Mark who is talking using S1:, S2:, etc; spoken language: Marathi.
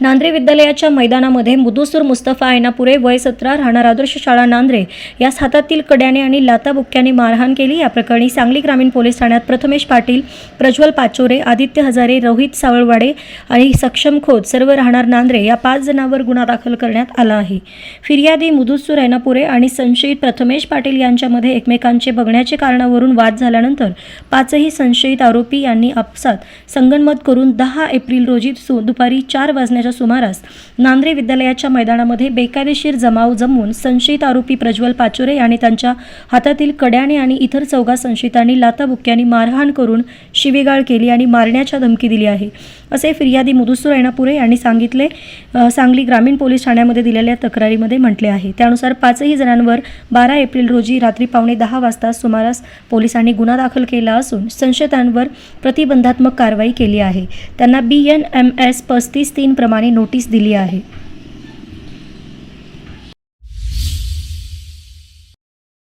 S1: नांद्रे विद्यालयाच्या मैदानामध्ये मुदुसूर मुस्तफा ऐनापुरे वय सतरा राहणार आदर्श शाळा नांद्रे यास हातातील कड्याने आणि लाताबुक्क्याने मारहाण केली. या प्रकरणी सांगली ग्रामीण पोलीस ठाण्यात प्रथमेश पाटील प्रज्वल पाचोरे आदित्य हजारे रोहित सावळवाडे आणि सक्षम खोत सर्व राहणार नांद्रे या पाच जणांवर गुन्हा दाखल करण्यात आला आहे. फिर्यादी मुदुसूर ऐनापुरे आणि संशयित प्रथमेश पाटील यांच्यामध्ये एकमेकांचे बघण्याचे कारणावरून वाद झाल्यानंतर पाचही संशयित आरोपी यांनी आपसात संगनमत करून दहा एप्रिल रोजी सु दुपारी चार वाजण्याच्या सुमारास नांद्रे विद्यालयाच्या मैदानामध्ये बेकायदेशीर जमाव जमवून संशयित आरोपी प्रज्वल पाचोरे आणि त्यांच्या हातातील कड्याने आणि इतर चौघा संशयितांनी लाताबुक्क्यांनी मारहाण करून शिवेगाळ केली आणि मारण्याच्या धमकी दिली आहे. असे फिर्यादी मुदुसूर ऐनापुरे यांनी सांगितले सांगली ग्रामीण पोलीस ठाण्यामध्ये दिलेल्या तक्रारीमध्ये म्हटले आहे. त्यानुसार पाचही जणांवर बारा एप्रिल रोजी रात्री पावणे दहा वाजता सुमारास पोलिसांनी गुन्हा दाखल केला असून संशयितांवर प्रतिबंधात्मक कारवाई केली आहे. त्यांना बी एन एम एस पस्तीस तीन प्रमाणे नोटीस दिली आहे.